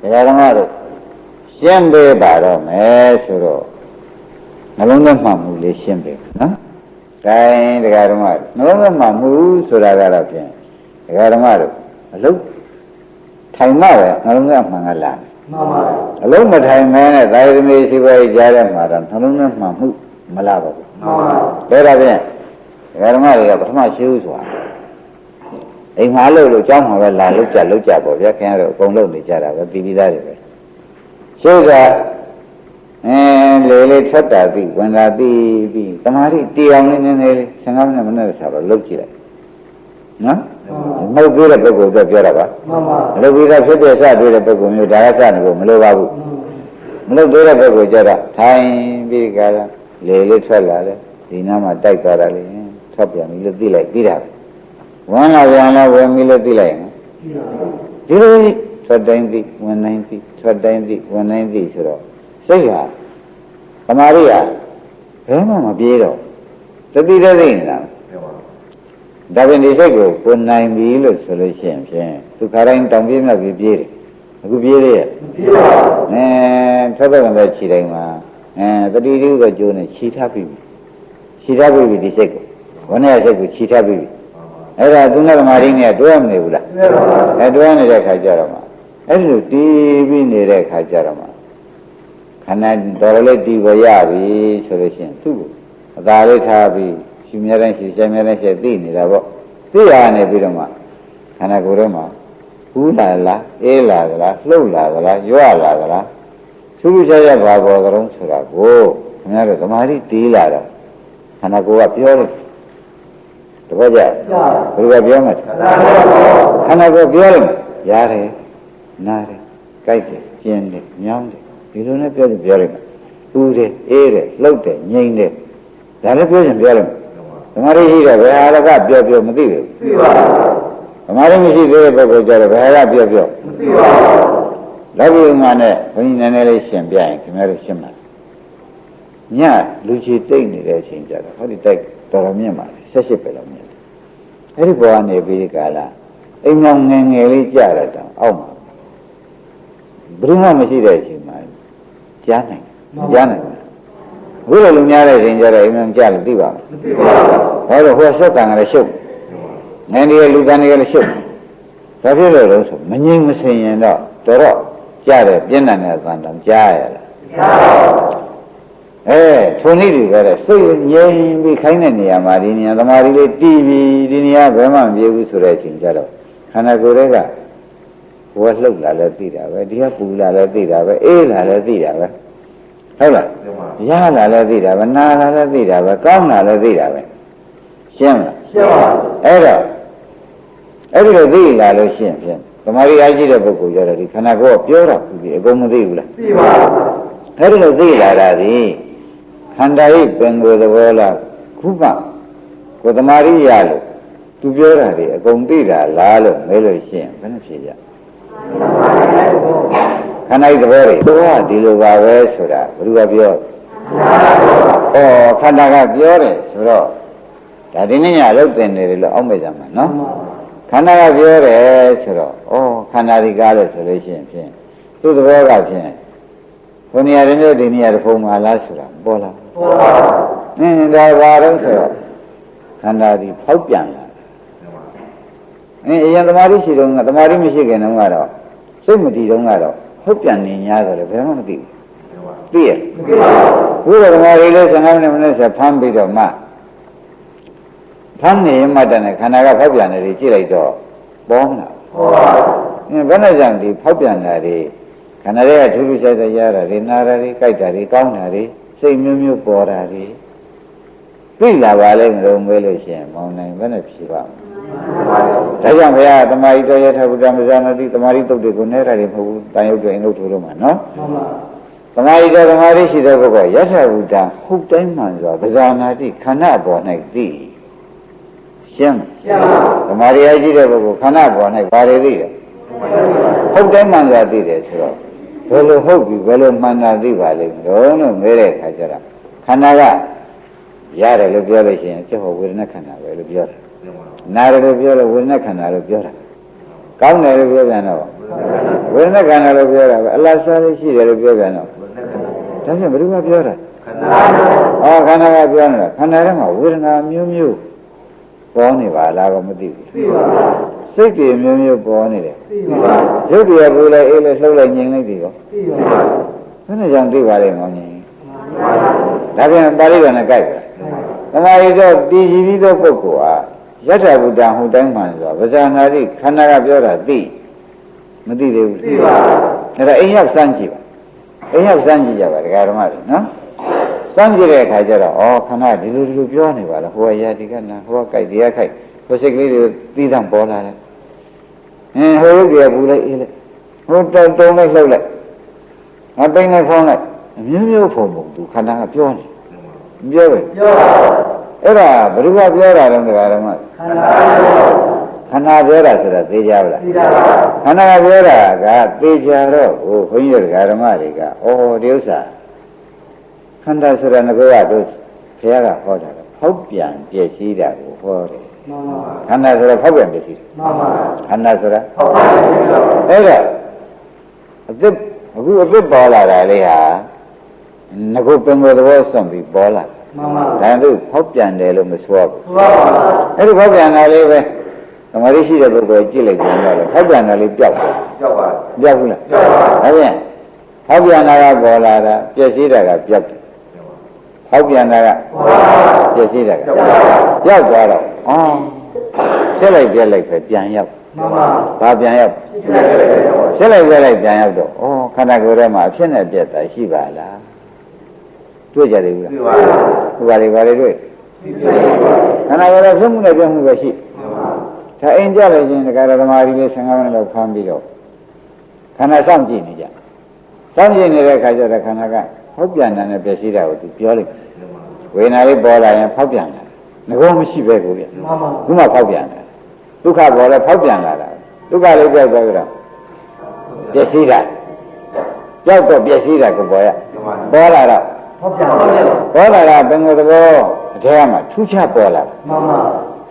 တရားဓမ္မတို့ရှင်းပေးပါတော့မယ်ဆိုတော့နှလုံးသွင်းမှမှုလေးရှင်းပေးနော်။ဒါရင်တရားဓမ္မနှလုံးသွင်းမှမှုဆိုတာကတော့ဖြင့်တရားဓမ္မတို့အလုံးထိုင်မှပဲနှလုံးသွင်းမှန်ကလာတယ်မှန်ပါဗျာအလုံးမထိုင်မဲနဲ့သာယသမီရှိပါရဲ့ကြားထဲမှာတော့နှလုံးသွင်းမှမှုမလာပါဘူးမှန်ပါဗျာဒါတော့ဖြင့်ဒကာဓမ္မတွေကပထမရှိဦးဆိုတာ အိမ်မှာလို့လို့ကြောင်းမှာပဲလာလို့ကြလို့ကြပေါ့ဗျာခင်ဗျားတို့အကုန်လုံးနေကြတာပဲပြီးပြီးသားတွေပဲရှိကအဲလေလေထွက်တာသိဝင်တာသိပြီးတမာတိတီအောင်လေးနည်းနည်းလေး15မိနစ်မနဲ့ဆိုတော့လုပ်ကြည့်လိုက်နော်မဟုတ်သေးတဲ့ပုဂ္ဂိုလ်တော့ပြောတာပါမှန်ပါမလုပ်ပြီးသားဖြစ်တဲ့စတွေ့တဲ့ပုဂ္ဂိုလ်မျိုးဒါကစနေဖို့မလိုပါဘူးမလုပ်သေးတဲ့ပုဂ္ဂိုလ်ကြတော့ထိုင်ပြီးကြတာလေလေးထွက်လာတယ်ဒီနားမှာတိုက်သွားတာလေထွက်ပြန်ပြီလို့သိလိုက်ပြီးတာပဲ ဝင်လာပြန်လာဝင်ပြီလို့သိလိုက်ရင်ကြည့်ပါဒီလိုထွက်တိုင်းသိဝင်တိုင်းသိထွက်တိုင်းသိဝင်တိုင်းသိဆိုတော့စိတ်ဟာတမာရိယဘယ်မှမပြေတော့တတိတသိနေတာဒါပင်ဒီစိတ်ကိုကိုနိုင်ပြီလို့ဆိုလို့ရှိရင်ဖြင့်သူခါတိုင်းတောင်ပြေးမြောက်ပြေးပြေးတယ်အခုပြေးသေးရဲ့ကြည့်ပါအဲထွက်တဲ့တဲ့ခြေတိုင်းမှာအဲတတိတိကကျိုးနဲ့ခြိထားပြီခြိထားပြီဒီစိတ်ကိုဝနဲ့စိတ်ကိုခြိထားပြီ အဲ့ဒါသူနဲ့သမာဓိနဲ့တွဲမနေဘူးလားကြည့်ပါအဲတွဲနေတဲ့ခါကျတော့မှအဲ့ဒီလိုတီးပြီးနေတဲ့ခါကျတော့မှခန္ဓာတော်တော်လေးတီးပေါ်ရပြီဆိုလို့ရှိရင်သူ့ကိုအသာလေးထားပြီးရှင်မြဲတိုင်းရှင်ရှင်မြဲတိုင်းရှင်သိနေတာပေါ့သိရနေပြီးတော့မှခန္ဓာကိုယ်ထဲမှာဘူးလာလားအေးလာသလားလှုပ်လာသလားရွလာသလားသူ့လူချာချာဘာပေါ်ကြုံဆိုတာကိုခင်ဗျားတို့သမာဓိတီးလာတော့ခန္ဓာကိုယ်ကပြောတယ် တပည့်ကြကြဘယ်လိုပြောမလဲခန္ဓာကိုယ်ခန္ဓာကိုယ်ပြောလိုက်ရတယ်နားတယ်ကြိုက်တယ်ကျင်းတယ်ညောင်းတယ်ဒီလိုနဲ့ပြောရင်ပြောလိုက်ဥတယ်အေးတယ်လှုပ်တယ်ငြိမ်တယ်ဒါလည်းပြောရင်ပြောလိုက်သမာဓိရှိတယ်ဘယ်ဟာလကပြောပြောမသိဘူးကြည့်ပါသမာဓိမရှိသေးတဲ့ပုဂ္ဂိုလ်ကြတော့ဘယ်ဟာကပြောပြောကြည့်ပါလောကီဥမာနဲ့ဘုန်းကြီးနည်းနည်းလေးရှင်းပြရင်ခင်ဗျားတို့ရှင်းပါညလူချီတိတ်နေတဲ့အချိန်ကြတော့ဟောဒီတိုက်တော်တော်မြင့်ပါ လေ၁၈ပဲလောက်မြင့်တယ်အဲ့ဒီဘောကနေပြီးဒီကာလအိမ်အောင်ငယ်ငယ်လေးကြရတော့အောက်မှာဘယ်သူမှမရှိတဲ့အချိန်မှာကြားနိုင်တယ်ကြားနိုင်တယ်ဘုရားလူများတဲ့အချိန်ကျတော့အိမ်အောင်ကြားလို့သိပါမယ်ကြည့်ပါဟောတော့ဟိုဆက်တန်ကလည်းရှုပ်ငယ်နေရလူကန်နေရလည်းရှုပ်ဒါဖြစ်လို့လို့ဆိုမငြိမ်မစင်ရင်တော့တော်တော့ကြားတယ်ပြင်းထန်တဲ့အသံတောင်ကြားရလားကြည့်ပါ အဲထုံနည်းတွေကြတဲ့စိတ်ငြိမ်ပြီးခိုင်းတဲ့နေရာမှာဒီနေရာသမာဓိလေးတည်ပြီးဒီနေရာဘယ်မှမပြေဘူးဆိုတဲ့အချိန်ကျတော့ခန္ဓာကိုယ်တွေကဘဝလှုပ်လာလဲသိတာပဲဒီကပူလာလဲသိတာပဲအေးလာလဲသိတာပဲဟုတ်လားရလာလဲသိတာပဲနာလာလဲသိတာပဲကောင်းလာလဲသိတာပဲရှင်းမလားရှင်းပါအဲ့တော့အဲ့ဒီလိုသိလာလို့ရှိရင်ဖြင့်သမာဓိအားကြီးတဲ့ပုဂ္ဂိုလ်ကြတော့ဒီခန္ဓာကိုယ်ကပြောတော့ဘူးဒီအကုန်မသိဘူးလားကြည့်ပါအဲ့ဒီလိုသိလာတာဒီ ခန္ဓာဤပင်ကိုယ်သဘောလားခုမှကိုယ်သမာဓိရလို့သူပြောတာဒီအကုန်သိတာလားလို့မေးလို့ရှိရင်ဘယ်နှဖြစ်ကြခန္ဓာဤသဘောတွေသူကဒီလိုပါပဲဆိုတာဘယ်သူကပြောဩခန္ဓာကပြောတယ်ဆိုတော့ဒါဒီနေ့ညအလုပ်တင်နေတယ်လို့အောက်မေ့ကြမှာနော်ခန္ဓာကပြောတယ်ဆိုတော့ဩခန္ဓာဒီကားလို့ဆိုလို့ရှိရင်ဖြင့်သူ့သဘောကဖြင့်ဘုနေရာတွေမျိုးဒီနေရာတစ်ဖုံမှာလားဆိုတာပေါ်လာပေါ်ပါ အင်းဒါဘာတော့ဆိုတော့ခန္ဓာဒီဖောက်ပြန်လာအင်းအရင်သမာဓိရှိတော့ကသမာဓိမရှိခင်တုန်းကတော့စိတ်မတည်တုန်းကတော့ဖောက်ပြန်နေ냐ဆိုတယ်ဘယ်မှမသိဘူးသိရဲ့ကြည့်ပါဘုရားဓမ္မတွေလည်း15မိနစ်မိနစ်ဆက်ဖမ်းပြီးတော့မှဖမ်းနေမှတည်းနဲ့ခန္ဓာကဖောက်ပြန်နေတယ်ကြည့်လိုက်တော့ပေါ်မလားပေါ်ပါအင်းဘယ်နဲ့ကြောင့်ဒီဖောက်ပြန်တာတွေခန္ဓာတွေကထူးထူးခြားခြားရတာတွေနာတာတွေကြိုက်တာတွေကောင်းတာတွေ စိတ်မျိုးမျိုးပေါ်တာတွေသိလာပါလိမ့်မလို့မေးလို့ရှိရင်မောင်နိုင်ဘယ်နဲ့ဖြေပါ့မလဲဒါကြောင့်ဘုရားသမာဓိတော်ရထဗုဒ္ဓမဇာနာတိသမာဓိတုတ်တွေကိုနဲတာတွေမဟုတ်ဘူးတန်ရုပ်တွေအင်္ဂုတ်ထိုးလို့မှာနော်မှန်ပါသမာဓိတော်သမာဓိရှိတဲ့ဘုရားယထဗုဒ္ဓဟုတ်တိုင်းမှန်စွာပဇာနာတိခန္ဓာပေါ်၌သိရှင်းရှင်းပါသမာဓိအရှိတဲ့ဘုရားခန္ဓာပေါ်၌ဘာတွေသိလဲဟုတ်တိုင်းမှန်စွာသိတယ်ဆိုတော့ ဘယ်လိုဟုတ်ပြီဘယ်လိုမှန်တာသိပါလိမ့်မလို့လို့မဲတဲ့အခါကျတော့ခန္ဓာကရတယ်လို့ပြောလို့ရှိရင်ကျဟောဝေဒနာခန္ဓာပဲလို့ပြောတာနာတယ်လို့ပြောလို့ဝေဒနာခန္ဓာလို့ပြောတာကောင်းတယ်လို့ပြောပြန်တော့ဝေဒနာခန္ဓာလို့ပြောတာပဲအလားစားလေးရှိတယ်လို့ပြောပြန်တော့ဒါဖြင့်ဘယ်သူကပြောတာခန္ဓာဩခန္ဓာကပြောနေတာခန္ဓာထဲမှာဝေဒနာမျိုးမျိုးပေါ်နေပါလားก็မသိဘူးသိပါပါ စိတ်တွေမျိုးမျိုးပေါ်နေတယ်သိပါပါရုပ်တွေပူလိုက်အေးလိုက်လှုပ်လိုက်ငြိမ်လိုက်ပြီရောသိပါပါဘယ်နဲ့ကြောင့်သိပါလဲမောင်ကြီးဒါပြန်ပါဠိတော်နဲ့ကြိုက်ပါသမာဓိတော့တည်ကြည်ပြီးသောပုဂ္ဂိုလ်ဟာယထာဘုဒ္ဓဟူတိုင်းမှန်ဆိုတာဗဇာနာတိခန္ဓာကပြောတာသိမသိသေးဘူးသိပါပါအဲ့ဒါအိမ်ရောက်စမ်းကြည့်ပါအိမ်ရောက်စမ်းကြည့်ကြပါဒကာဓမ္မတွေနော်စမ်းကြည့်တဲ့အခါကျတော့ဩခန္ဓာဒီလိုဒီလိုပြောနေပါလားဟိုကရာဒီကနာဟိုကကြိုက်ဒီကခိုက် ဟိုစိတ်ကလေးတွေသီးသန့်ပေါ်လာတယ်အင်းဟိုရုပ်တွေပူလိုက်အေးလိုက်ဟိုတုံတုံလိုက်လှုပ်လိုက်ငါပိန်လိုက်ဖောင်းလိုက်အမျိုးမျိုးဖုံဖုံသူခန္ဓာကပြောနေပြောပဲပြောပါအဲ့ဒါဘယ်သူကပြောတာလဲဒကာဓမ္မခန္ဓာခန္ဓာပြောတာဆိုတာသိကြပါလားသိတာပါခန္ဓာကပြောတာကသိကြတော့ဟိုဘုန်းကြီးတို့ဓမ္မတွေကဩဒီဥစ္စာခန္ဓာဆိုတာငကောကတို့ဘုရားကဟောတာကဖောက်ပြန်ပြည့်စည်တာကိုဟောတယ် မှန်ပါခန္ဓာဆိုတာဖောက်ပြန်ပြည့်စည်တယ်မှန်ပါခန္ဓာဆိုတာဟုတ်ပါဘူးအဲ့ဒါအသစ်အခုအသစ်ပေါ်လာတာလေးဟာငကုပင်ကိုယ်သဘောစွန့်ပြီးပေါ်လာမှန်ပါဒါတို့ဖောက်ပြန်တယ်လို့မဆိုရဘူးဆိုပါပါအဲ့ဒီဖောက်ပြန်တာလေးပဲသမာဓိရှိတဲ့ပုဂ္ဂိုလ်ကြည့်လိုက်ကြတော့ဖောက်ပြန်တာလေးပျောက်တယ်ကြောက်ပါပြောက်ဘူးလားကြောက်ပါဒါပြန်ဟောက်ပြန်တာကပေါ်လာတာပြည့်စည်တာကပြောက်တယ် ဟောက်ပြန်တာကပြည့်စည်တာကပြောက်သွားတော့အော်ဆက်လိုက်ပြက်လိုက်ပဲပြန်ရောက်မှန်ပါဘာပြန်ရောက်ဆက်လိုက်ပြက်လိုက်ပြန်ရောက်တော့ဩခန္ဓာကိုယ်ထဲမှာအဖြစ်နဲ့ပြက်တာရှိပါလားတွေ့ကြတယ်ဘူးလားသိပါဟိုပါလေပါလေတွေ့သိပါပါခန္ဓာကိုယ်ထဲဖြစ်မှုနဲ့ပြက်မှုပဲရှိဒါအိမ်ကြလိုက်ခြင်းတက္ကရာသမာဓိလေး15မိနစ်လောက်ဖမ်းပြီးတော့ခန္ဓာစောင့်ကြည့်နေကြစောင့်ကြည့်နေတဲ့အခါကျတော့ခန္ဓာက ဖောက်ပြန်တာနဲ့ပြည့်စည်တာကိုသူပြောလိုက်ဝေဒနာလေးပေါ်လာရင်ဖောက်ပြန်တာငကောမရှိပဲကိုပြမှန်ပါခုမှဖောက်ပြန်တာဒုက္ခပေါ်လဲဖောက်ပြန်လာတာဒုက္ခလေးပြောက်သွားကြတော့ပြည့်စည်တာကြောက်တော့ပြည့်စည်တာကိုပေါ်ရပေါ်လာတော့ဟုတ်ပြန်ပါပေါ်လာတာဘယ်လိုသဘောအထဲမှာထူးခြားပေါ်လာတာမှန်ပါ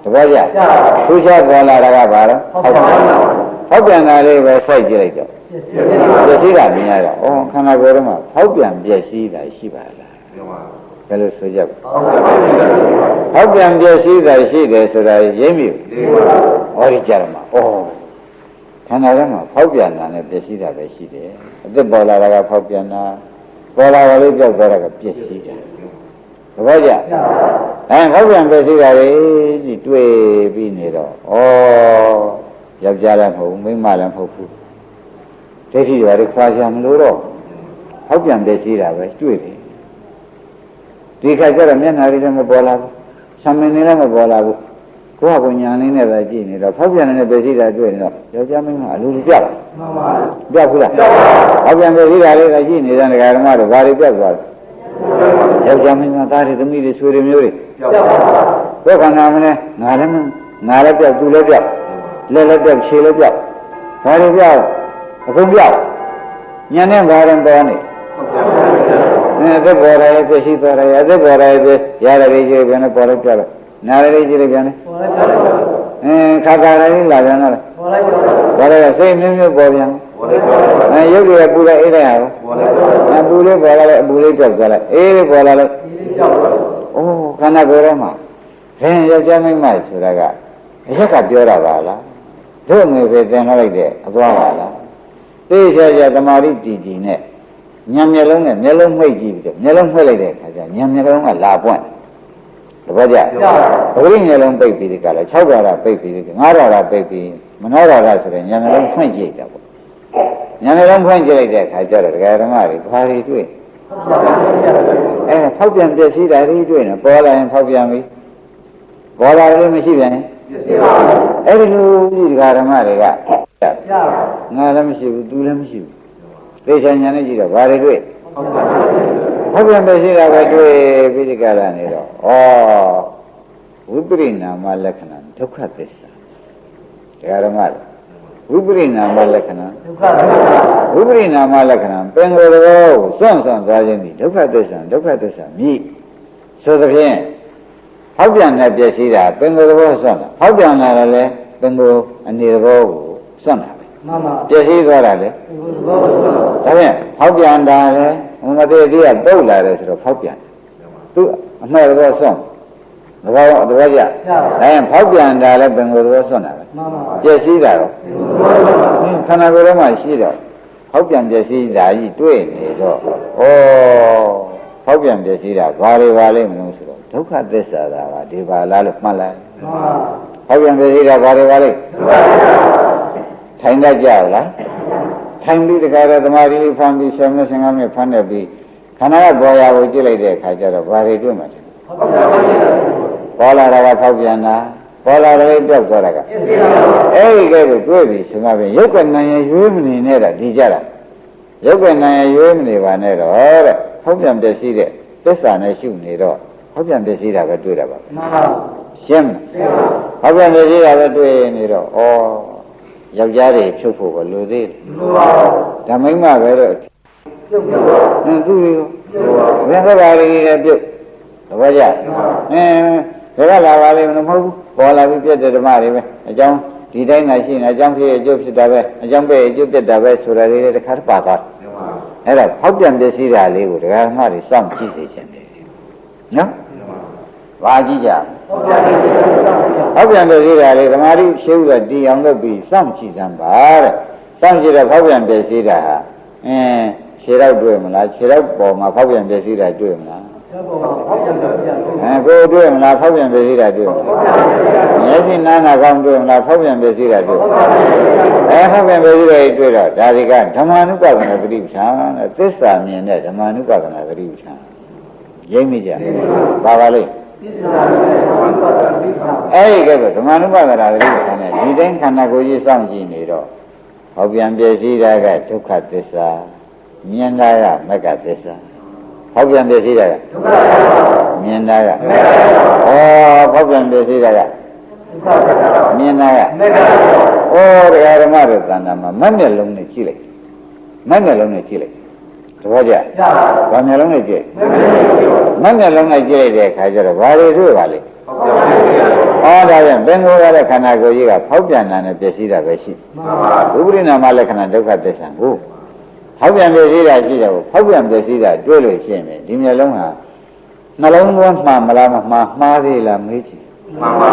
သဘောကျကြာပါထူးခြားပေါ်လာတာကဘာလဲဟုတ်ပါဘူး ဖောက်ပြန်တာလေးပဲစိုက်ကြည့်လိုက်တော့ပြည့်စုံပါပြည့်စည်တာမြင်ရတော့ဩခန္ဓာကိုယ်ထဲမှာဖောက်ပြန်ပြည့်စည်တာရှိပါလားဘယ်လိုဆိုကြပါဟုတ်ပါဘူးဖောက်ပြန်ပြည့်စည်တာရှိတယ်ဆိုတာရိပ်မိသိပါပါဟောဒီကြရမှာဩခန္ဓာထဲမှာဖောက်ပြန်တာနဲ့ပြည့်စည်တာပဲရှိတယ်အသက်ပေါ်လာတာကဖောက်ပြန်တာပေါ်လာတာလေးပြောက်သွားတာကပြည့်စည်တာသဘောကျကြာပါအဲဖောက်ပြန်ပြည့်စည်တာလေးကြီးတွေ့ပြီးနေတော့ဩ ယောက်ျားလည်းမဟုတ်ဘူးမိန်းမလည်းမဟုတ်ဘူးဒိဋ္ဌိတွေဘာတွေခွာချင်မလို့တော့ဖောက်ပြန်ပြည့်စည်တာပဲတွေ့တယ်ဒီခါကျတော့မျက်နှာလေးလည်းမပေါ်လာဘူးဆံမင်းလေးလည်းမပေါ်လာဘူးကိုယ့်ဟာကိုယ်ညာလေးနဲ့ပဲကြည့်နေတော့ဖောက်ပြန်နေတဲ့ပြည့်စည်တာတွေ့နေတော့ယောက်ျားမိန်းမအလိုလိုပြတ်လာမှန်ပါပြတ်ဘူးလားကြောက်ပါဖောက်ပြန်ပြည့်စည်တာလေးကကြည့်နေတဲ့ဒကာဓမ္မတို့ဘာတွေပြတ်သွားလဲယောက်ျားမိန်းမသားတွေသမီးတွေဆွေတွေမျိုးတွေကြောက်ပါဘယ်ခန္ဓာမလဲငါလည်းမငါလည်းပြောက်သူလည်းပြောက် လက်လည်းပြောက်ခြေလည်းပြောက်ဘာတွေပြောက်အကုန်ပြောက်ညနေဘာရင်ပေါ်နေအဲအသက်ပေါ်ရရဲ့ပြည့်ရှိသွားရရဲ့အသက်ပေါ်ရရဲ့ပြည့်ရရလေးကြီးပြန်ပေါ်လို့ပြောက်တယ်နာရလေးကြီးပြန်တယ်ပေါ်လိုက်ကြောက်ပါအင်းခါခါလေးလာပြန်တော့ပေါ်လိုက်ကြောက်ပါဘာလဲစိတ်မျိုးမျိုးပေါ်ပြန်ပေါ်လိုက်ကြောက်ပါအဲရုပ်တွေပူလိုက်အိတ်လိုက်ရအောင်ပေါ်လိုက်ကြောက်ပါအပူလေးပေါ်လာလိုက်အပူလေးပြောက်သွားလိုက်အေးလေးပေါ်လာလိုက်ဒီကြောက်ပါအိုးခန္ဓာကိုယ်ထဲမှာဘယ်ယောက်ျားမိန်းမဆိုတာကအရက်ကပြောတာပါလား တို့ငွေပဲတင်ထားလိုက်တဲ့အသွားပါလားသိချာချာတမာရီတည်တည်နဲ့ညံမျက်လုံးနဲ့မျက်လုံးမှိတ်ကြည့်ပြီးတော့မျက်လုံးမှိတ်လိုက်တဲ့အခါကျညံမျက်လုံးကလာပွင့်တပည့်ကြကြောက်ပါပဂရိမျက်လုံးပိတ်ပြီးဒီကလာ6ဓာတ်ပိတ်ပြီးဒီ9ဓာတ်ပိတ်ပြီးမနောဓာတ်ဆိုတဲ့ညံမျက်လုံးဖွင့်ကြည့်တာပေါ့ညံမျက်လုံးဖွင့်ကြည့်လိုက်တဲ့အခါကျတော့ဒကာဓမ္မတွေဘာတွေတွေ့အဲဖောက်ပြန်ပြည့်စည်တာတွေတွေ့နေပေါ်လာရင်ဖောက်ပြန်ပြီပေါ်လာတယ်မရှိပြန်ရင်ပြည့်စုံပါ အဲ့ဒီလိုဒီဃာဓမ္မတွေကကြာပါငါလည်းမရှိဘူးသူလည်းမရှိဘူးသိချာညာနဲ့ကြည့်တော့ဘာတွေတွေ့ဟုတ်ပါဘူးဖောက်ပြန်ပြည့်စည်တာပဲတွေ့ပြီးဒီကလာနေတော့ဩဝိပရိနာမလက္ခဏာဒုက္ခသစ္စာဃာဓမ္မတွေဝိပရိနာမလက္ခဏာဒုက္ခသစ္စာဝိပရိနာမလက္ခဏာပင်ကိုယ်တော်ကိုစွန့်စွန့်သွားခြင်းဒီဒုက္ခသစ္စာဒုက္ခသစ္စာမြည်ဆိုသဖြင့် ဟောက်ပြန်တဲ့ပြည့်စည်တာပင်ကိုယ်တော်စွန့်တာဟောက်ပြန်လာတယ်လေပင်ကိုယ်အနေတော်ကိုစွန့်တာပဲမှန်ပါပျက်စီးသွားတာလေဘုရားဘုရားဒါဖြင့်ဖောက်ပြန်တာလေမတည့်တိကပုတ်လာတယ်ဆိုတော့ဖောက်ပြန်သူအမှန်တော့စွန့်သဘောသဘောကျဒါရင်ဖောက်ပြန်တာလေပင်ကိုယ်သဘောစွန့်တာပဲမှန်ပါပျက်စီးတာတော့ခန္ဓာကိုယ်ထဲမှာရှိတော့ဖောက်ပြန်ပျက်စီးတာကြီးတွေ့နေတော့ဩဖောက်ပြန်ပျက်စီးတာဘာတွေပါလိမ့်မလို့ဆိုတော့ ဒုက္ခသစ္စာတာကဒီပါလားလို့မှတ်လိုက်မှန်ပါဖောက်ပြန်ပျက်စီးတာဘာတွေပါလိမ့်ထိုင်တတ်ကြလားထိုင်ပြီးတခါတော့သမာဓိဖန်ပြီး10မိနစ်15မိနစ်ဖန်နေပြီးခန္ဓာကပေါ်ရာကိုကြည့်လိုက်တဲ့အခါကျတော့ဘာတွေတွေ့မှာလဲပေါ်လာတာကဖောက်ပြန်တာပေါ်လာတယ်ပြောက်သွားတာကအဲ့ဒီကဲကိုတွေ့ပြီဆိုမှပဲရုပ်ကနာရရွေးမနေနဲ့တာဒီကြတာရုပ်ကနာရရွေးမနေပါနဲ့တော့တဲ့ဖောက်ပြန်ပျက်စီးတဲ့သစ္စာနဲ့ရှုနေတော့ ဖောက်ပြန်ပျက်စီးတာပဲတွေ့တာပါမှန်ပါရှင်းမလားဖောက်ပြန်ပျက်စီးတာပဲတွေ့နေတော့ဩယောက်ျားတွေဖြုတ်ဖို့ကလိုသေးတယ်ဘုရားဓမ္မိမပဲတော့ပြုတ်ပြုတ်ဟင်းသူတွေပြုတ်ပါဘယ်သဘာဝကြီးလည်းပြုတ်သဘောကျအင်းဘယ်ကလာပါလိမ့်မလို့မဟုတ်ဘူးပေါ်လာပြီးပြည့်တဲ့ဓမ္မတွေပဲအကြောင်းဒီတိုင်းသာရှိနေအကြောင်းဖြစ်အကျိုးဖြစ်တာပဲအကြောင်းပဲအကျိုးပြတ်တာပဲဆိုတာလေးတွေတစ်ခါတည်းပါသွားအဲ့ဒါဖောက်ပြန်ပစ္စည်းတာလေးကိုဒကာဓမ္မတွေစောင့်ကြည့်စေချင်တယ်နော် ဘာကြည့်ကြဟုတ်ပါဘူးဖောက်ပြန်ပစ္စည်းတာလေးဓမ္မရီရှင်းဥကတီအောင်လုပ်ပြီးစောင့်ကြည့်စမ်းပါတဲ့စောင့်ကြည့်တော့ဖောက်ပြန်ပစ္စည်းတာဟာအင်းခြေတော့တွေ့မလားခြေတော့ပေါ်မှာဖောက်ပြန်ပစ္စည်းတာတွေ့မလားဆက်ပေါ်ပါဟုတ်ကြတယ်ဗျာအဲကိုယ်တွေ့မလားဖောက်ပြန်ပစ္စည်းတာတွေ့မလားမျက်စိနားနာကောင်းတွေ့မလားဖောက်ပြန်ပစ္စည်းတာတွေ့မလားအဲဖောက်ပြန်ပစ္စည်းတွေတွေ့တော့ဒါတွေကဓမ္မ ानु ပဒနာသတိပဋ္ဌာန်တဲ့သစ္စာမြင်တဲ့ဓမ္မ ानु ပဒနာသတိပဋ္ဌာန်ရိပ်မိကြပါပါလိမ့်သစ္စာနဲ့ဘုရားသိတာ အဲ့ဒီကဲဆိုဓမ္မ ानु ပဒနာသတိပဋ္ဌာန်နဲ့ဒီတိုင်းခန္ဓာကိုယ်ကြီးစောင့်ကြည့်နေတော့ဖောက်ပြန်ပစ္စည်းတာကဒုက္ခသစ္စာမြင်တာကမက္ကသစ္စာဖောက်ပြန်ပစ္စည်းတာကဒုက္ခမြင်တာကဩဖောက်ပြန်ပစ္စည်းတာကဒုက္ခမြင်တာကမေတ္တာဩတရားဓမ္မတို့သံဃာမှာမက်မျက်လုံးနဲ့ကြည့်လိုက်မက်မျက်လုံးနဲ့ကြည့်လိုက်သဘောကျရပါဘာမျက်လုံးနဲ့ကြည့် မေတ္တာမက်မျက်လုံးနဲ့ကြည့်လိုက်တဲ့အခါကျတော့ဘာတွေတွေ့ပါလဲဩဒါပြန်ဘင်္ဂိုရတဲ့ခန္ဓာကိုယ်ကြီးကဖောက်ပြန်တာနဲ့ပျက်စီးတာပဲရှိမှန်ပါဥပရိနာမလက္ခဏာဒုက္ခသစ္စာကိုဖောက်ပြန်ပျက်စီးတာရှိတယ်ကိုဖောက်ပြန်ပျက်စီးတာတွေ့လို့ရှိရင်ဒီမျက်လုံးဟာနှလုံးသွင်းမှန်မလားမမှားမှားသေးလားမေးကြည့်မှန်ပါ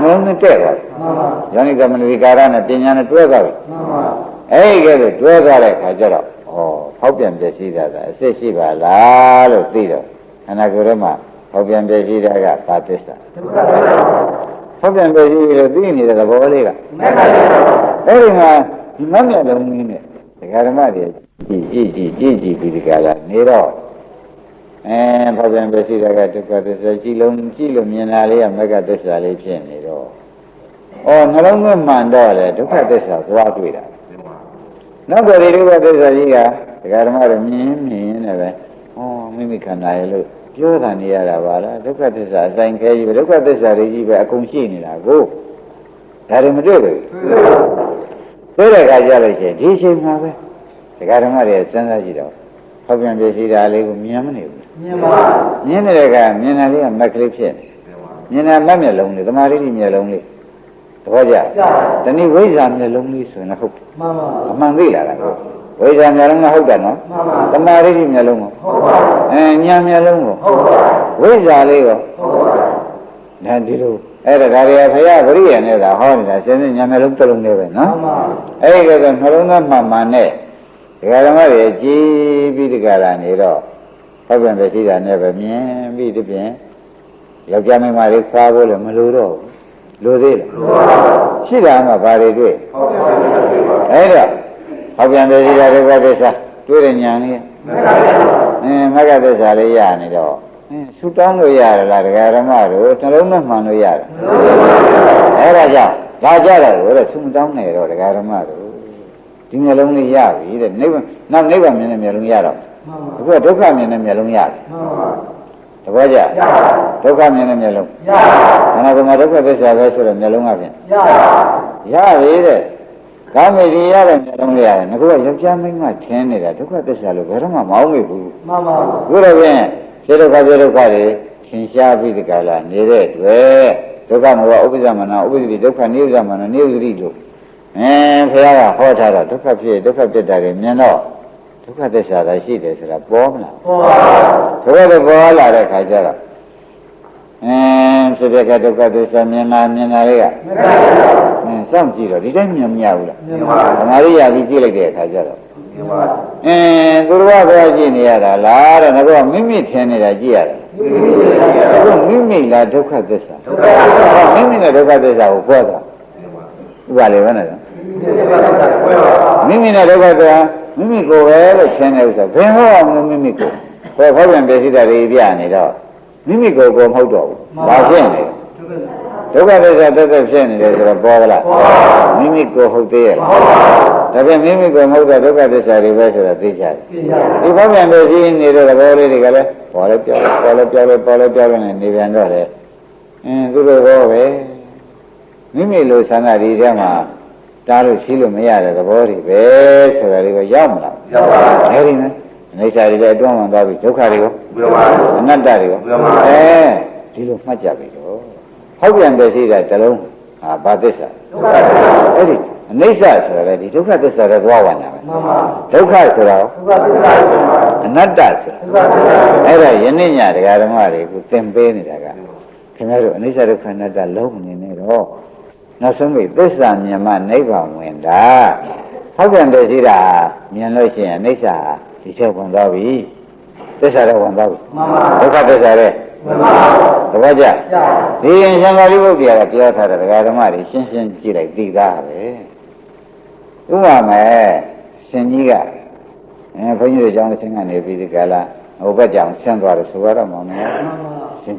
နှလုံးသွင်းတဲ့သွားမှန်ပါယောနိကမနတိကာရနဲ့ပညာနဲ့တွဲသွားပြီမှန်ပါအဲ့ဒီကဲဆိုတွဲသွားတဲ့ခါကျတော့ဩဖောက်ပြန်ပျက်စီးတာကအစ်စ်ရှိပါလားလို့သိတော့ ခန္ဓာကိုယ်ထဲမှာဖောက်ပြန်ပျက်စီးတာကဘာသစ္စာဒုက္ခဖောက်ပြန်ပျက်စီးလို့သိနေတဲ့သဘောလေးကမေတ္တာအဲ့ဒီမှာဒီမမျက်လုံးကြီးနဲ့ဒကာဓမ္မတွေကြည့်ကြည့်ကြည့်ကြည့်ကြည့်ပြီးဒီကလာနေတော့အဲဖောက်ပြန်ပျက်စီးတာကဒုက္ခသစ္စာကြည့်လုံးကြည့်လို့မြင်တာလေးကမက္ကသစ္စာလေးဖြစ်နေတော့ဩနှလုံးသွင်းမှန်တော့လေဒုက္ခသစ္စာသွားတွေ့တာနောက်ကဒီဒုက္ခသစ္စာကြီးကဒကာဓမ္မတို့မြင်မြင်နေပဲဩမိမိခန္ဓာရဲ့လို့ ပြောတာနေရတာပါလားဒုက္ခသစ္စာအဆိုင်ခဲကြီးပဲဒုက္ခသစ္စာတွေကြီးပဲအကုန်ရှိနေတာကိုဒါတွေမတွေ့ဘူးတွေ့တဲ့အခါကျလို့ရှိရင်ဒီအချိန်မှာပဲဒကာဓမ္မတွေစဉ်းစားကြည့်တော့ဖောက်ပြန်ပြစီတာလေးကိုမြင်မနေဘူးမြင်ပါမြင်နေတဲ့ကမြင်တာလေးကမက်ကလေးဖြစ်နေမြင်တာမက်မျက်လုံးလေးသမာဓိမျက်လုံးလေးသဘောကျတနည်းဝိဇ္ဇာမျက်လုံးလေးဆိုရင်လည်းဟုတ်တယ်မှန်ပါအမှန်သိလာတာကို ဝိဇ္ဇာမျက်လုံးကဟုတ်တယ်နော်မှန်ပါသမာဓိမျက်လုံးကိုဟုတ်ပါအဲညာမျက်လုံးကိုဟုတ်ပါဝိဇ္ဇာလေးကိုဟုတ်ပါဒါဒီလိုအဲ့ဒါဒါတွေကဖရာပရိယနဲ့သာဟောနေတာစဉ်းစဉ်ညာမျက်လုံးတစ်လုံးလေးပဲမှနော်န်ပါအဲ့ဒီကတော့နှလုံးသားမှန်မှန်နဲ့ဒကာဓမ္မတွေကြည်ပြီးဒီကရာနေတော့ဟောပြန်ပဲရှိတာနဲ့ပဲမြင်ပြီးဒီပြင်ယောက်ျားမိန်းမလေးခွာဖို့လည်းမလိုတော့ဘူးလိုသေးလားရှိတာမှဘာတွေတွေ့ဟုတ်ပါဘူးအဲ့တော့ ဟောပြန်ပဲရှိတာဒုက္ခသစ္စာတွေ့တဲ့ညာလေးမေတ္တာအင်းမဂ္ဂသစ္စာလေးရနေတော့အင်းဆူတောင်းလို့ရရလားဒကာဓမ္မတို့နှလုံးနဲ့မှန်လို့ရတယ်အဲ့ဒါကြောင့်ဒါကြတော့လို့တဲ့ဆူမတောင်းနေတော့ဒကာဓမ္မတို့ဒီမျက်လုံးလေးရပြီတဲ့နိဗ္ဗာန်နောက်နိဗ္ဗာန်မြင်တဲ့မျက်လုံးရတော့မှန်ပါအခုကဒုက္ခမြင်တဲ့မျက်လုံးရတယ်မှန်ပါတပည့်ကြရပါဒုက္ခမြင်တဲ့မျက်လုံးရပါခန္ဓာကိုယ်မှာဒုက္ခသစ္စာပဲဆိုတော့မျက်လုံးကဖြင့်ရပါရပြီတဲ့ ကောင်းပြီဒီရတဲ့မျက်လုံးလေးရတယ်ငါကယောက်ျားမိန်းမထင်းနေတာဒုက္ခသစ္စာလို့ဘယ်တော့မှမအောင်မိဘူးမှန်ပါခုတော့ဖြင့်ခြေဒုက္ခပြဒုက္ခတွေသင်ရှားပြီးဒီကလာနေတဲ့အတွက်ဒုက္ခမောဥပ္ပဇ္ဇမနာဥပ္ပဇ္ဇတိဒုက္ခနိဥ္ဇမနာနိဥ္ဇတိလို့အဲဘုရားကဟောထားတော့ဒုက္ခဖြစ်ဒုက္ခဖြစ်တာတွေမြင်တော့ဒုက္ခသစ္စာသာရှိတယ်ဆိုတာပေါ်မလားပေါ်ဒုက္ခတွေပေါ်လာတဲ့ခါကျတော့အင်းဖြစ်တဲ့ကဒုက္ခသစ္စာမြင်လာမြင်လာတွေကမကပါအင်း စောင့်ကြည့်တော့ဒီတိုင်းမြင်မရဘူးလားဘူးမြင်ပါဓမ္မရိယာကြီးကြည့်လိုက်တဲ့အခါကျတော့မြင်ပါအင်းသူတော်ဘာကြည့်နေရတာလားတဲ့ငါကမိမိထင်နေတာကြည့်ရတယ်မိမိရဲ့ရအခုမိမိလားဒုက္ခသစ္စာဒုက္ခပါမိမိနဲ့ဒုက္ခသစ္စာကိုပြောတာဥပါလေဘယ်နဲ့လဲမိမိရဲ့ဒုက္ခကိုယ်ပါမိမိနဲ့ဒုက္ခသစ္စာမိမိကိုယ်ပဲလို့ထင်တယ်ဥစ္စာဘယ်ဟောအောင်လဲမိမိကိုယ်ဘယ်ဖောက်ပြန်ပြည့်စည်တာတွေပြနေတော့မိမိကိုယ်ကိုမဟုတ်တော့ဘူးဘာဖြစ်နေလဲ ဒုက္ခသစ္စာတက်တက်ဖြစ်နေတယ်ဆိုတော့ပေါ်လားမိမိကိုယ်ဟုတ်သေးရဲ့လားဒါပြန်မိမိကိုယ်မဟုတ်တဲ့ဒုက္ခသစ္စာတွေပဲဆိုတော့သိကြတယ်ပြရဒီဖောက်ပြန်ပြည့်စည်နေတဲ့သဘောလေးတွေကလည်းပေါ်လဲပြောလဲပေါ်လဲပြောလဲပေါ်လဲပြောလဲနဲ့နေပြန်တော့လေအင်းသူတို့ဘောပဲမိမိလိုဆန္ဒတွေထဲမှာတားလို့ရှိလို့မရတဲ့သဘောတွေပဲဆိုတာလေးကိုရောက်မလားရောက်ပါအဲဒီနဲ့အိဋ္ဌာတွေလည်းအတွန်းဝင်သွားပြီဒုက္ခတွေကိုမြင်ပါအနတ္တတွေကိုမှန်ပါအဲဒီလိုမှတ်ကြပြီတော့ ဟောက်ပြန်ပြည့်စည်တဲ့တလုံးဟာဘာသစ္စာဒုက္ခအဲ့ဒီအနိစ္စဆိုတာလေဒီဒုက္ခသစ္စာတွေသွားဝင်တာပဲမှန်ပါဒုက္ခဆိုတာဒုက္ခသစ္စာမြင်ပါအနတ္တဆိုတာဒုက္ခသစ္စာအဲ့ဒါယနေ့ညတရားဓမ္မတွေကိုသင်ပေးနေတာကခင်ဗျားတို့အနိစ္စဒုက္ခအနတ္တလုံးမနေနဲ့တော့နောက်ဆုံးပြီသစ္စာမြင်မှနိဗ္ဗာန်ဝင်တာဟောက်ပြန်ပြည့်စည်တာမြင်လို့ရှိရင်အနိစ္စဒီချက်ဝင်သွားပြီသစ္စာတော့ဝင်သွားပြီမှန်ပါဒုက္ခသစ္စာတဲ့မှန်ပါ သဘောကျကြာဒီရင်ရှင်သာရိပုတ္တရာကပြောထားတဲ့တရားဓမ္မတွေရှင်းရှင်းကြည့်လိုက်သိသားပဲဥပမာမဲ့ရှင်ကြီးကအဲဘုန်းကြီးတို့ကျောင်းတစ်ဆင်းကနေပြီးဒီကလာဟိုဘက်ကြောင်ဆင်းသွားတယ်ဆိုတော့မောင်နေရှင်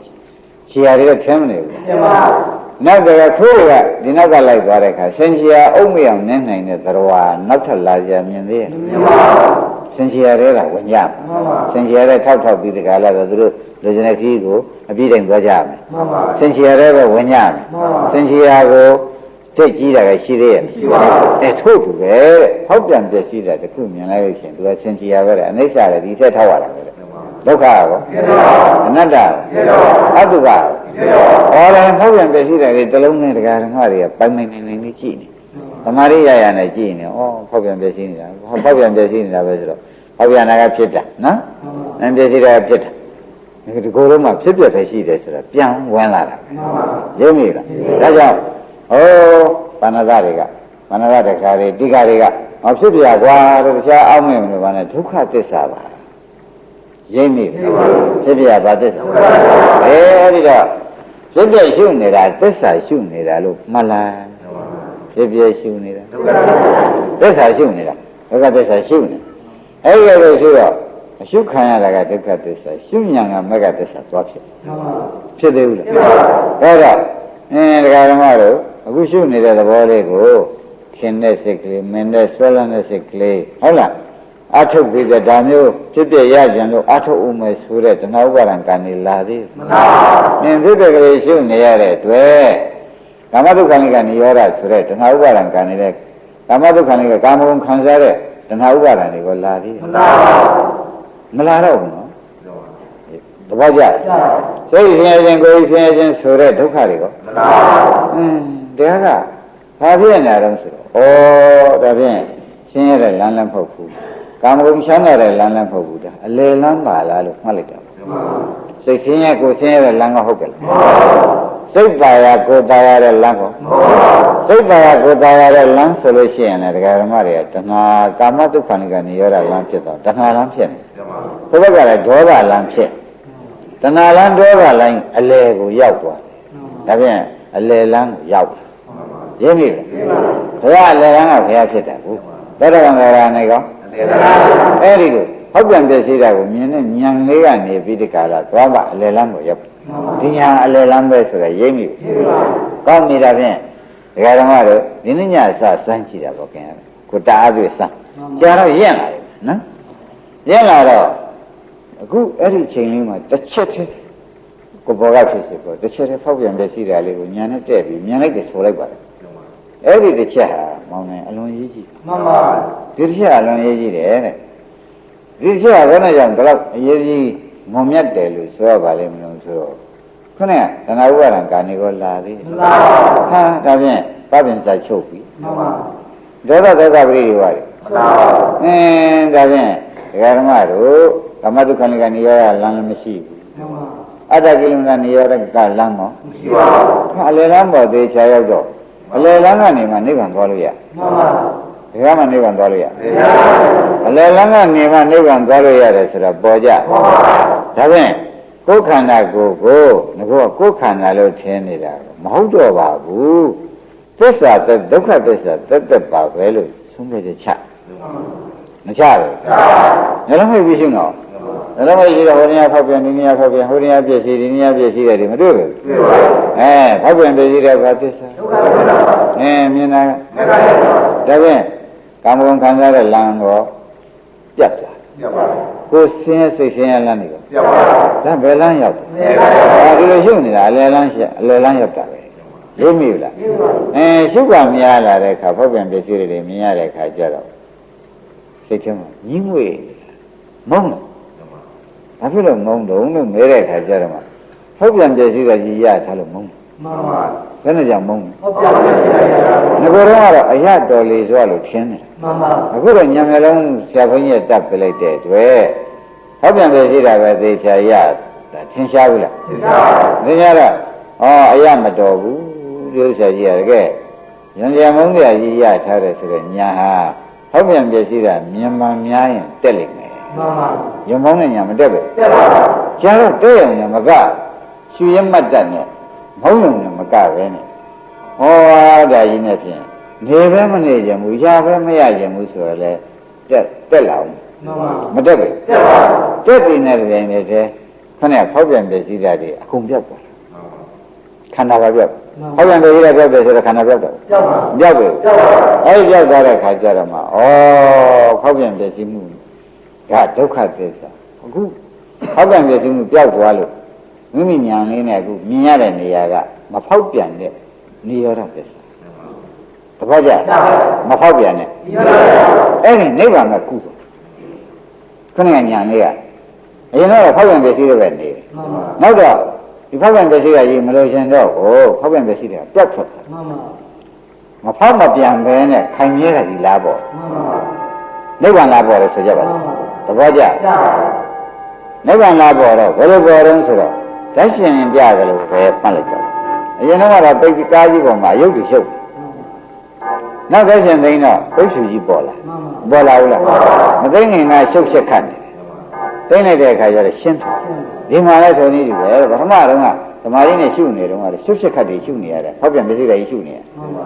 ချီယာတွေကထင်းမနေဘူးမြင်ပါနောက်ကထိုးကဒီနောက်ကလိုက်သွားတဲ့အခါရှင်ချီယာအုံမအောင်နင်းနိုင်တဲ့သရဝါနောက်ထပ်လာကြမြင်သေးရဲ့မြင်ပါ ရှင်ချီယာတွေကဝင်ကြမှန်ပါရှင်ချီယာတွေထောက်ထောက်ပြီးဒီကလာတော့သူတို့လူကျင်တဲ့ခီးကိုအပြည့်တိုင်သွားကြမယ်မှန်ပါစင်ချီရတဲ့ပဲဝင်ကြမယ်မှန်ပါစင်ချီရကိုတိတ်ကြီးတာကရှိသေးရဲ့ရှိပါဘူးအဲထို့တူပဲဟောက်ပြန်ပြည့်စည်တာတခုမြင်လိုက်လို့ရှိရင်သူကစင်ချီရပဲတဲ့အနိစ္စလည်းဒီထက်ထောက်ရတာပဲလေဒုက္ခရောမြင်ပါအနတ္တရောအတုကရောဟောတယ်ဟောက်ပြန်ပြည့်စည်တာတွေတစ်လုံးနဲ့တရားဓမ္မတွေကပိုင်ပိုင်နိုင်နိုင်လေးကြည့်နေသမာဓိရရနဲ့ကြည့်နေဩဟောက်ပြန်ပြည့်စည်နေတာဟောက်ပြန်ပြည့်စည်နေတာပဲဆိုတော့ ဟောက်ပြန်တာကဖြစ်တာနော်အန်ပြည့်စည်တာကဖြစ်တာဒီကိုယ်လုံးမှာဖြစ်ပြပဲရှိတယ်ဆိုတော့ပြန်ဝင်လာတာမှန်ပါရင်းမိလားဒါကြောင့်ဟိုဘာနာသတွေကဘာနာသတခါတွေတိခါတွေကဟောဖြစ်ပြကွာတဲ့တခြားအောက်မဲ့မလို့ဘာနဲ့ဒုက္ခသစ္စာပါရင်းမိလားဖြစ်ပြဘာသစ္စာအဲအဲ့ဒီတော့ဖြစ်ပြရှုနေတာသစ္စာရှုနေတာလို့မှတ်လားဖြစ်ပြရှုနေတာဒုက္ခသစ္စာသစ္စာရှုနေတာဒုက္ခသစ္စာရှုနေ အဲ့ဒီလိုရှုတော့အရှုခံရတာကဒုက္ခသစ္စာရှုညာကမဂ္ဂသစ္စာသွားဖြစ်မှန်ပါဖြစ်သေးဘူးလားဖြစ်ပါအဲ့တော့အင်းဒကာဓမ္မတို့အခုရှုနေတဲ့သဘောလေးကိုခင်တဲ့စိတ်ကလေးမင်းတဲ့ဆွဲလန်းတဲ့စိတ်ကလေးဟုတ်လားအထုတ်ပြီးတဲ့ဒါမျိုးဖြစ်ပြရကြံလို့အထုတ်ဦးမယ်ဆိုတဲ့တဏှာဥပါဒံကံနေလာသေးတယ်မှန်ပါ။အင်းဖြစ်တဲ့ကလေးရှုနေရတဲ့အတွက်ကာမဒုက္ခနိကနိရောဓဆိုတဲ့တဏှာဥပါဒံကံနေတဲ့ကာမဒုက္ခနိကကာမဂုဏ်ခံစားတဲ့ တဏှာဥပါဒံတွေကိုလာသေးတယ်မှန်ပါ။မလာတော့ဘူးနော်။တပည့်ကြကြာစိတ်ဆင်းရဲခြင်းကိုယ်ဆင်းရဲခြင်းဆိုတဲ့ဒုက္ခတွေကိုမှန်ပါအင်းတရားကဘာဖြစ်နေတော့ဆိုတော့ဩဒါဖြင့်ဆင်းရဲတဲ့လမ်းလမ်းမဟုတ်ဘူးကာမဂုဏ်ချမ်းသာတဲ့လမ်းလမ်းမဟုတ်ဘူးဒါအလေလမ်းပါလားလို့မှတ်လိုက်တာမှန်ပါစိတ်ဆင်းရဲကိုယ်ဆင်းရဲတဲ့လမ်းကဟုတ်ကဲ့လားစိတ်ပါရကိုယ်ပါရတဲ့လမ်းကိုစိတ် ပါရကိုယ်ပါရတဲ့လမ်းဆိုလို့ရှိရင်လည်းဒကာဓမ္မတွေကတဏှာကာမတုခဏိကနေရောတာလမ်းဖြစ်တော့တဏှာလမ်းဖြစ်နေဘုရားကလည်းဒေါသလမ်းဖြစ်တဏှာလမ်းဒေါသလမ်းအလေကိုရောက်သွားတယ်ဒါဖြင့်အလေလမ်းကိုရောက်တယ်ရင်းပြီလားဘုရားအလေလမ်းကဘုရားဖြစ်တယ်ဟုတ်သောတာပန်ကရာနေကောအဲ့ဒီလိုဟောက်ပြန်ပြည့်စည်တာကိုမြင်တဲ့ဉာဏ်လေးကနေပြီးဒီကလာသွားမှအလယ်လမ်းကိုရောက်ဒီညာအလယ်လမ်းပဲဆိုတာရိပ်မိဘူးကောင်းနေတာဖြင့် ဒကာဓမ္မတို့ဒီနေ့ညအစစမ်းကြည့်တာပေါ့ခင်ဗျာကိုတာအားသွေးစမ်းကြာတော့ရက်လာတယ်နော်ရက်လာတော့အခုအဲ့ဒီချိန်လေးမှာတစ်ချက်တည်းကိုဘောကဖြစ်စီပေါ့တစ်ချက်တည်းဖောက်ပြန်ပြည့်စည်တာလေးကိုညာနဲ့တဲ့ပြီးမြင်လိုက်တယ်ဆိုလိုက်ပါတယ်အဲ့ဒီတစ်ချက်ဟာမောင်နေအလွန်ရေးကြည့်မှန်ပါဒီတစ်ချက်အလွန်ရေးကြည့်တယ်တဲ့ဒီတစ်ချက်ကဘယ်နဲ့ကြောင့်ဒီလောက်အရေးကြီးမုံမြတ်တယ်လို့ဆိုရပါလိမ့်မလို့ဆိုတော့ ခုနကသနာဥပါဒံကာနေကိုလာသေးတယ်မှန်ပါဟာဒါဖြင့်ပပင်စာချုပ်ပြီမှန်ပါပဒေါသဒေါသပရိဒီဝါတွေမှန်ပါအင်းဒါဖြင့်ဒကာဓမ္မတို့ကမ္မဒုက္ခနိကနေရောရလမ်းလည်းမရှိဘူးမှန်ပါအတ္တကိလမနေရောကလမ်းကောမရှိပါဘူးအလယ်လမ်းပေါ်သေးချာရောက်တော့အလယ်လမ်းကနေမှနိဗ္ဗာန်သွားလို့ရမှန်ပါဒီကမှနိဗ္ဗာန်သွားလို့ရဘယ်လိုအလယ်လမ်းကနေမှနိဗ္ဗာန်သွားလို့ရတယ်ဆိုတော့ပေါ်ကြမှန်ပါဒါဖြင့် ကိုယ်ခန္ဓာကိုယ်ကိုငါကကိုယ်ခန္ဓာလို့ထင်နေတာမဟုတ်တော့ပါဘူးသစ္စာသက်ဒုက္ခသစ္စာသက်သက်ပါပဲလို့ဆုံးဖြတ်ချက်ချမချဘူးငါလုံးမိတ်ပြီးရှင်းတော့ငါလုံးမိတ်ပြီးတော့ဟိုနေရာဖောက်ပြန်ဒီနေရာဖောက်ပြန်ဟိုနေရာပြည့်စည်ဒီနေရာပြည့်စည်တယ်ဒီမတွေ့ဘူးတွေ့ပါဘူးအဲဖောက်ပြန်ပြည့်စည်တဲ့ဘာသစ္စာဒုက္ခသစ္စာအဲမြင်တာမေဃသစ္စာဒါဖြင့်ကာမဂုဏ်ခံစားတဲ့လမ်းကိုပြတ်သွားပြပါဘူးကိုယ်ဆင်းရဲစိတ်ဆင်းရဲလမ်းနေ တော့ပြပါဘူးဒါဘယ်လမ်းရောက်လဲမေဃသစ္စာအာဒီလိုရှုပ်နေတာအလယ်လန်းရှအလယ်လန်းရောက်တာပဲရိပ်မိဘူးလားပြပါဘူးအဲရှုပ်ကများလာတဲ့အခါဖောက်ပြန်ပစ္စည်းတွေမြင်ရတဲ့အခါကျတော့စိတ်ထဲမှာညှိငွေ့မုန်းတယ်ဘာဖြစ်လို့မုန်းတုံးလို့မဲတဲ့အခါကျတော့မှဖောက်ပြန်ပစ္စည်းကကြီးရထားလို့မုန်းတယ်မှန်ပါဘယ်နဲ့ကြောင့်မုန်းလဲဟုတ်ပါဘူးငါကတော့ကတော့အရတော်လေစွာလို့ထင်းတယ်မှန်ပါအခုတော့ညံမျက်လုံးဆရာဘုန်းကြီးကတပ်ပြလိုက်တဲ့အတွက် ဟောက်ပြန်ပဲရှိတာပဲသေချာရဒါထင်ရှားဘူးလားသစ္စာသင်ရတော့ဩအရမတော်ဘူးဒီဥစ္စာကြီးရတကယ်ရံရံမုန်းကြကြီးရထားတယ်ဆိုတော့ညာဟာဟောက်ပြန်ပြရှိတာမြန်မာများရင်တက်လိမ့်မယ်မှန်ပါရံမုန်းတဲ့ညာမတက်ပဲပြပါဘူးကျန်တော့တဲ့ရုံညာမကရွှေရမတ်တက်နဲ့မုန်းရုံညာမကပဲနဲ့ဟောဒါကြီးနဲ့ဖြင့်နေပဲမနေကြဘူးရပဲမရကြဘူးဆိုတော့လေတက်တက်လာအောင် မှန်ပါမတက်ပဲပြပါဘူးတက်ပြီးနေတဲ့တိုင်နဲ့တည်းခဏဖောက်ပြန်ပြရှိတာတွေအကုန်ပြတ်သွားခန္ဓာပါပြတ်ဖောက်ပြန်ပြရှိတာပြတ်တယ်ဆိုတော့ခန္ဓာပြတ်တော့ပြပါဘူးပြတ်ပဲပြပါဘူးအဲဒီပြတ်သွားတဲ့ခါကျတော့မှဩဖောက်ပြန်ပြရှိမှုဒါဒုက္ခသစ္စာအခုဖောက်ပြန်ပြရှိမှုပြောက်သွားလို့မိမိညာလေးနဲ့အခုမြင်ရတဲ့နေရာကမဖောက်ပြန်တဲ့နေရောဓသစ္စာတပတ်ကြမဖောက်ပြန်တဲ့ဒီလိုလားအဲ့ဒီနိဗ္ဗာန်ကကုသိုလ် ခဏကညာလေးကအရင်တော့ဖောက်ပြန်ပြရှိတဲ့ပဲနေတယ်မှန်ပါနောက်တော့ဒီဖောက်ပြန်ပြရှိတာကြီးမလို့ရှင်တော့ဟိုဖောက်ပြန်ပြရှိတယ်ပြတ်ထွက်တာမှန်ပါမဖောက်မပြန်ပဲနဲ့ခိုင်မြဲတာကြီးလားပေါ့မှန်ပါနိဗ္ဗာန်လားပေါ့လို့ဆိုကြပါမှလားန်ပါသဘောကျပြပါဘူးနိဗ္ဗာန်လားပေါ့တော့ဘယ်လိုပေါ်တော့ဆိုတော့ဓာတ်ရှင်ရင်ပြကြလို့ပဲပတ်လိုက်တော့အရင်တော့ကတော့ပိတ်ကားကြီးပေါ်မှာရုပ်တွေရှုပ် နောက်ဓာတ်ရှင်သိန်းတော့ပုတ်ချူကြီးပေါ်လာမှန်ပါပေါ်လာဘူးလားမသိငင်ကရှုပ်ရှက်ခတ်နေတယ်သိလိုက်တဲ့အခါကျတော့ရှင်းတယ်ဒီမှာလဲဆိုနေပြီပဲပထမတော့ကသမာဓိနဲ့ရှုနေတော့ကရှုပ်ရှက်ခတ်တွေရှုနေရတယ်ဟောက်ပြန်ပြည့်စုံတယ်ရှုနေရမှန်ပါ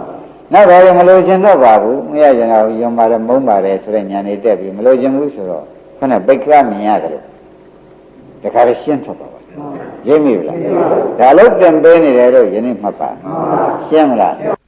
နောက်တော့မလို့ခြင်းတော့ပါဘူးမရကြတော့ယုံပါတယ်မုန်းပါတယ်ဆိုတဲ့ညာနေတက်ပြီးမလို့ခြင်းဘူးဆိုတော့ခဏပိတ်ကရမြင်ရတယ်လို့တခါရရှင်းထွက်ပါပါရိပ်မိပြီလားဒါလို့တင်ပေးနေတယ်တော့ယနေ့မှတ်ပါရှင်းမလား